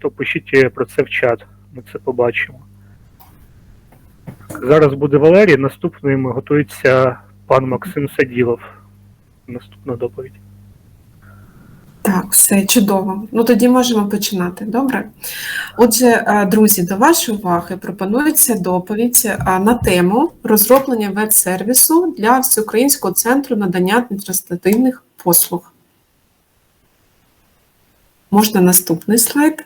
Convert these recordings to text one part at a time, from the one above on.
то, пишіть про це в чат. Ми це побачимо. Зараз буде Валерій, наступним готується пан Максим Саділов. Наступна доповідь. Так, все чудово. Ну тоді можемо починати. Добре. Отже, е, друзі, до вашої уваги пропонується доповідь е, на тему розроблення веб-сервісу для Всеукраїнського центру надання адміністративних послуг. Можна наступний слайд.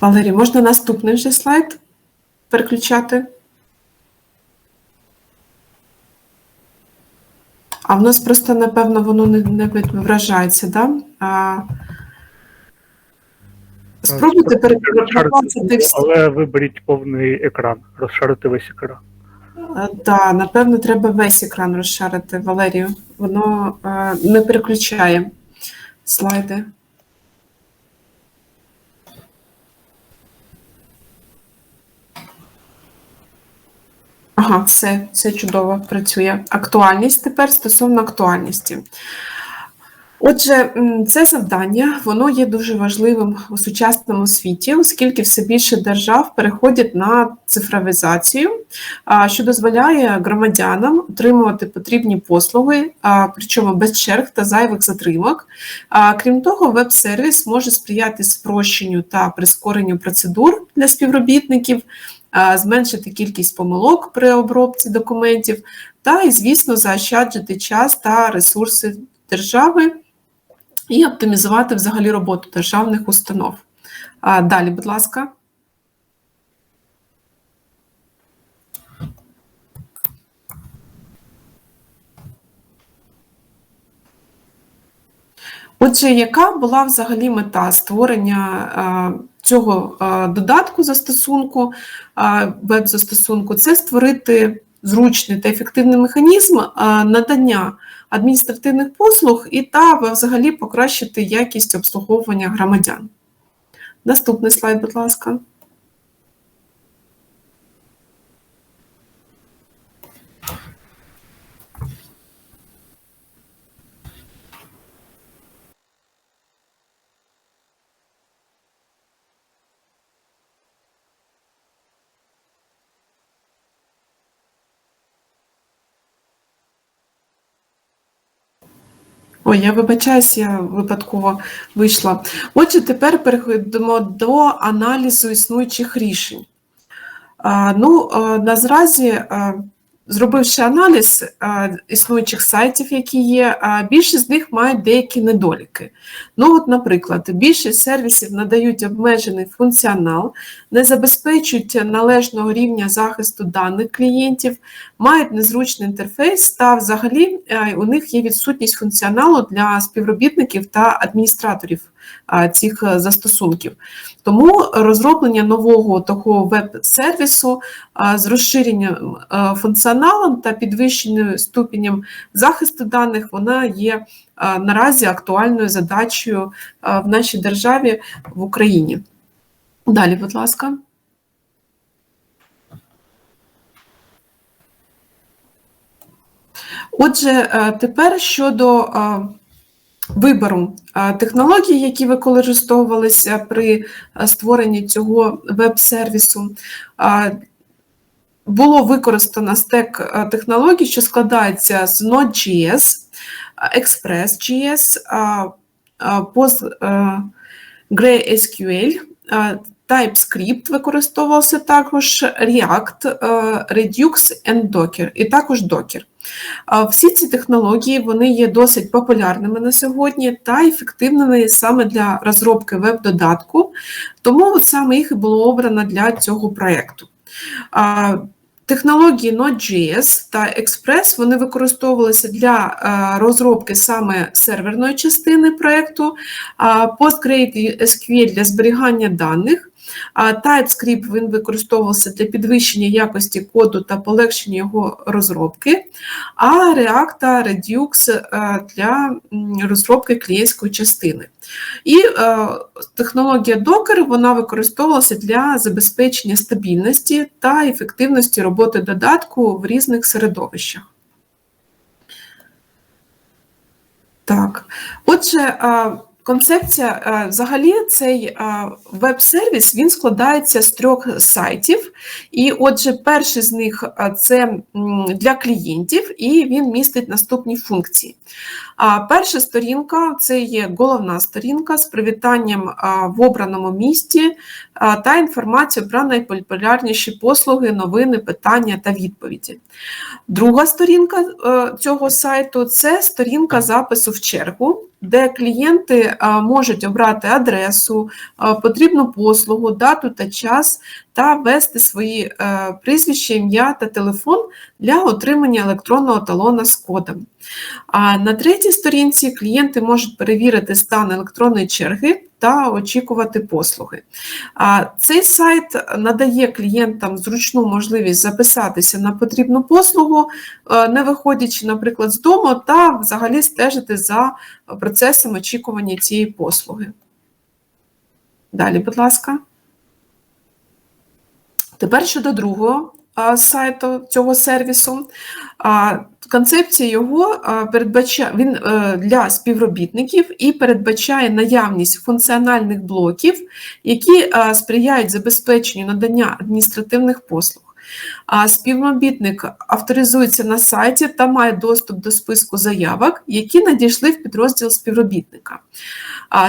Валерій, можна наступний вже слайд переключати? А в нас просто, напевно, воно не, не відображається, да? А... Спробуйте переключати. Але виберіть повний екран, розшарити весь екран. Так, напевно, треба весь екран розшарити, Валерію. Воно е, не переключає слайди. Ага, все, все чудово працює. Актуальність тепер стосовно актуальності. Отже, це завдання воно є дуже важливим у сучасному світі, оскільки все більше держав переходять на цифровізацію, що дозволяє громадянам отримувати потрібні послуги, причому без черг та зайвих затримок. Крім того, веб-сервіс може сприяти спрощенню та прискоренню процедур для співробітників, зменшити кількість помилок при обробці документів, та, і, звісно, заощаджити час та ресурси держави і оптимізувати взагалі роботу державних установ. Далі, будь ласка. Отже, яка була взагалі мета створення цього додатку застосунку, веб-застосунку? Це створити зручний та ефективний механізм надання адміністративних послуг і та взагалі покращити якість обслуговування громадян. Наступний слайд, будь ласка. Ой, я вибачаюсь, я випадково вийшла. Отже, тепер переходимо до аналізу існуючих рішень. Ну, на наразі, а, зробивши аналіз а, існуючих сайтів, які є, більшість з них мають деякі недоліки. Ну, от, наприклад, більшість сервісів надають обмежений функціонал, не забезпечують належного рівня захисту даних клієнтів, мають незручний інтерфейс, та взагалі е, у них є відсутність функціоналу для співробітників та адміністраторів е, цих е, застосунків. Тому розроблення нового такого веб-сервісу е, з розширенням е, функціоналом та підвищеною ступенем захисту даних, вона є е, наразі актуальною задачею е, в нашій державі в Україні. Далі, будь ласка. Отже, е, тепер щодо вибору технологій, які використовувалися при створенні цього веб-сервісу, було використано стек е, технологій, що складається з Node.js, е, Express.js, е, PostgreSQL, TypeScript використовувався також React, Redux and Docker, і також Docker. Всі ці технології вони є досить популярними на сьогодні та ефективними саме для розробки веб-додатку, тому от саме їх і було обрано для цього проєкту. Технології Node.js та Express вони використовувалися для е, розробки саме серверної частини проєкту, PostgreSQL для зберігання даних, А TypeScript він використовувався для підвищення якості коду та полегшення його розробки, а React та Redux е, для розробки клієнтської частини. І е, технологія Docker вона використовувалася для забезпечення стабільності та ефективності роботи додатку в різних середовищах. Так, отже, концепція е, взагалі цей е, веб-сервіс він складається з трьох сайтів. І отже, перший з них е, це для клієнтів, і він містить наступні функції. Перша сторінка це є головна сторінка з привітанням в обраному місті та інформацією про найпопулярніші послуги, новини, питання та відповіді. Друга сторінка цього сайту це сторінка запису в чергу, де клієнти можуть обрати адресу, потрібну послугу, дату та час та ввести свої прізвище, ім'я та телефон для отримання електронного талона з кодом. А на третій сторінці клієнти можуть перевірити стан електронної черги та очікувати послуги. Цей сайт надає клієнтам зручну можливість записатися на потрібну послугу, е, не виходячи, наприклад, з дому, та взагалі стежити за процесом очікування цієї послуги. Далі, будь ласка. Тепер щодо другого сайту цього сервісу. Концепція його передбачає він е, для співробітників і передбачає наявність функціональних блоків, які сприяють забезпеченню надання адміністративних послуг. Співробітник авторизується на сайті та має доступ до списку заявок, які надійшли в підрозділ співробітника.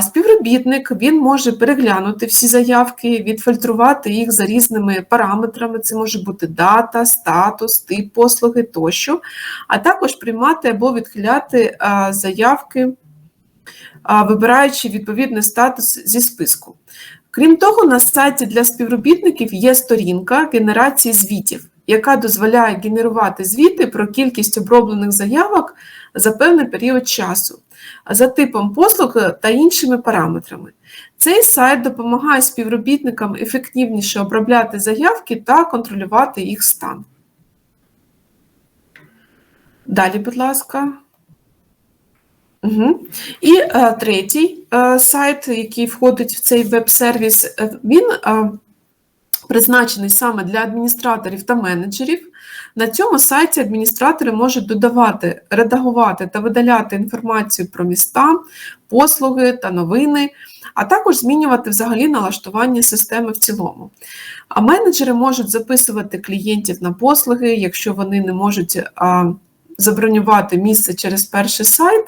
Співробітник він може переглянути всі заявки, відфільтрувати їх за різними параметрами. Це може бути дата, статус, тип послуги тощо, а також приймати або відхиляти заявки, вибираючи відповідний статус зі списку. Крім того, на сайті для співробітників є сторінка генерації звітів, яка дозволяє генерувати звіти про кількість оброблених заявок за певний період часу, за типом послуг та іншими параметрами. Цей сайт допомагає співробітникам ефективніше обробляти заявки та контролювати їх стан. Далі, будь ласка. Угу. І е, третій е, сайт, який входить в цей веб-сервіс, е, він е, призначений саме для адміністраторів та менеджерів. На цьому сайті адміністратори можуть додавати, редагувати та видаляти інформацію про міста, послуги та новини, а також змінювати взагалі налаштування системи в цілому. А менеджери можуть записувати клієнтів на послуги, якщо вони не можуть. А, забронювати місце через перший сайт.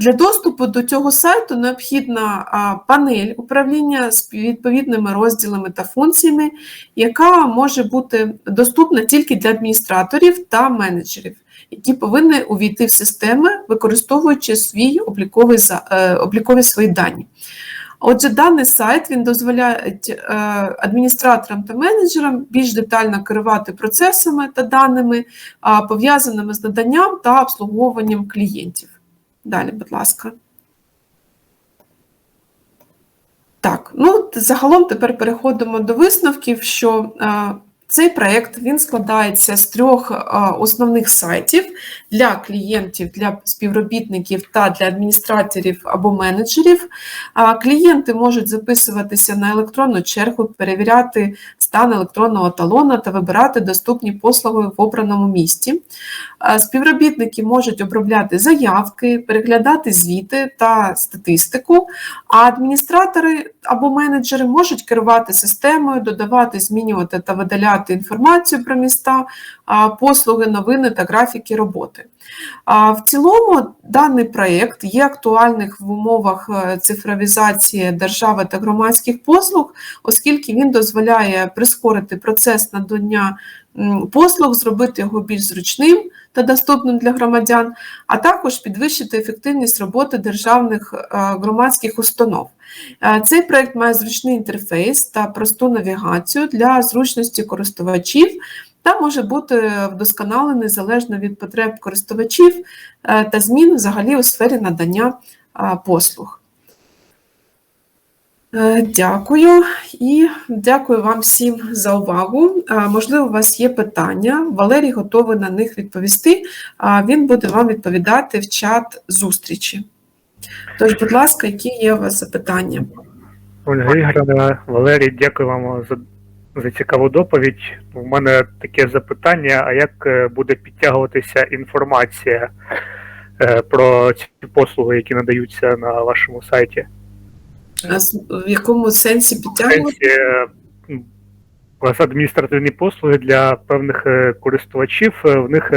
Для доступу до цього сайту необхідна панель управління з відповідними розділами та функціями, яка може бути доступна тільки для адміністраторів та менеджерів, які повинні увійти в системи, використовуючи свій обліковий, е, облікові свої дані. Отже, даний сайт він дозволяє е, адміністраторам та менеджерам більш детально керувати процесами та даними, пов'язаними з наданням та обслуговуванням клієнтів. Далі, будь ласка. Так, ну загалом тепер переходимо до висновків, що е, цей проєкт він складається з трьох основних сайтів для клієнтів, для співробітників та для адміністраторів або менеджерів. Клієнти можуть записуватися на електронну чергу, перевіряти стан електронного талона та вибирати доступні послуги в обраному місті. Співробітники можуть обробляти заявки, переглядати звіти та статистику, а адміністратори або менеджери можуть керувати системою, додавати, змінювати та видаляти інформацію про міста, послуги, новини та графіки роботи. В цілому, даний проєкт є актуальним в умовах е, цифровізації держави та громадських послуг, оскільки він дозволяє прискорити процес надання послуг, зробити його більш зручним та доступним для громадян, а також підвищити ефективність роботи державних е, громадських установ. Е, цей проєкт має зручний інтерфейс та просту навігацію для зручності користувачів. Та може бути вдосконалений залежно від потреб користувачів е, та змін взагалі у сфері надання послуг. Е, Дякую і дякую вам всім за увагу. Е, Можливо, у вас є питання. Валерій готовий на них відповісти. А він буде вам відповідати в чат зустрічі. Тож, будь ласка, які є у вас запитання? Ольга Ігорівна, Валерій, дякую вам за, за цікаву доповідь. У мене таке запитання: а як е, буде підтягуватися інформація про ці послуги, які надаються на вашому сайті? А В якому сенсі підтягувати? Е, адміністративні послуги для певних е, користувачів. е, В них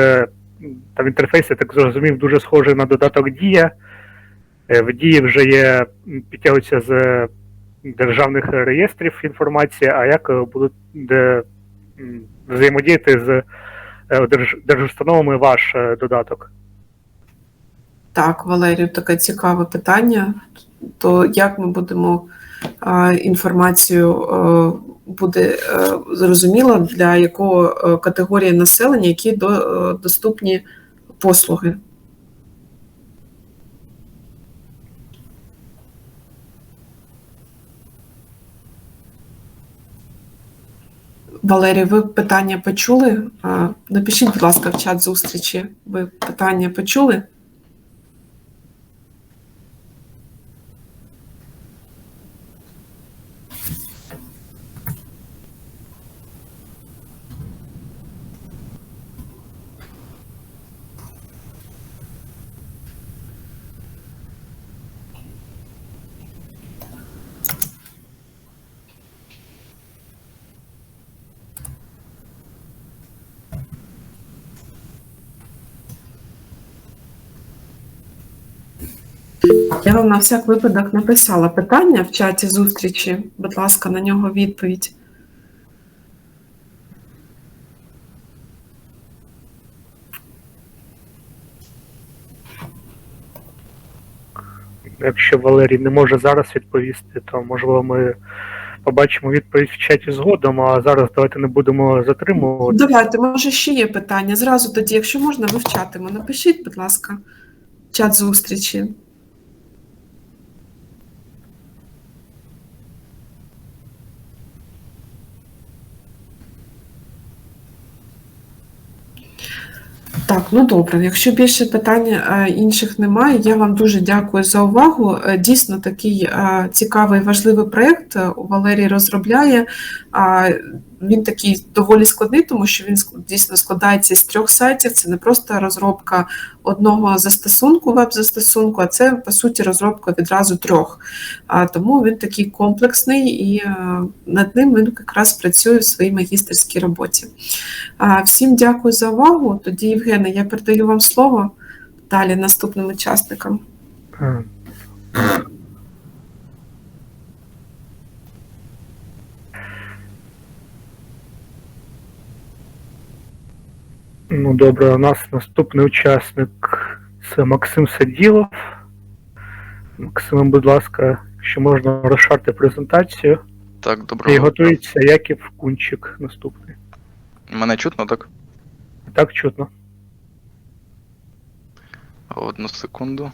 там інтерфейс, я так зрозумів, дуже схожий на додаток Дія. В Дії вже є м, підтягується з державних реєстрів інформація, а як будуть де, взаємодіяти з держ- держустановами ваш додаток? Так, Валерію, таке цікаве питання. То як ми будемо інформацію е, буде е, зрозуміло для якого е, категорії населення, які до, доступні послуги? Валерій, ви питання почули? Напишіть, будь ласка, в чат зустрічі. Ви питання почули? Я вам на всяк випадок написала питання в чаті зустрічі. Будь ласка, на нього відповідь. Якщо Валерій не може зараз відповісти, то можливо ми побачимо відповідь в чаті згодом, а зараз давайте не будемо затримувати. Давайте, може, ще є питання. Зразу тоді, якщо можна, вивчатиму. Напишіть, будь ласка, чат зустрічі. Так, ну добре. Якщо більше питань е, інших немає, я вам дуже дякую за увагу. Е, Дійсно, такий е, цікавий важливий проєкт Валерій розробляє. Він такий доволі складний, тому що він дійсно складається з трьох сайтів. Це не просто розробка одного застосунку, веб-застосунку, а це по суті розробка відразу трьох. А тому він такий комплексний і е, над ним він якраз працює в своїй магістерській роботі. Всім дякую за увагу. Тоді, Євгене, я передаю вам слово далі наступним учасникам. Ну, добре, у нас наступний учасник це Максим Саділов. Максим, будь ласка, якщо можна розшарти презентацію. Так, І доброго. дня. готується Яків Кунчик наступний. Мене чутно, так? Так чутно. Одну секунду.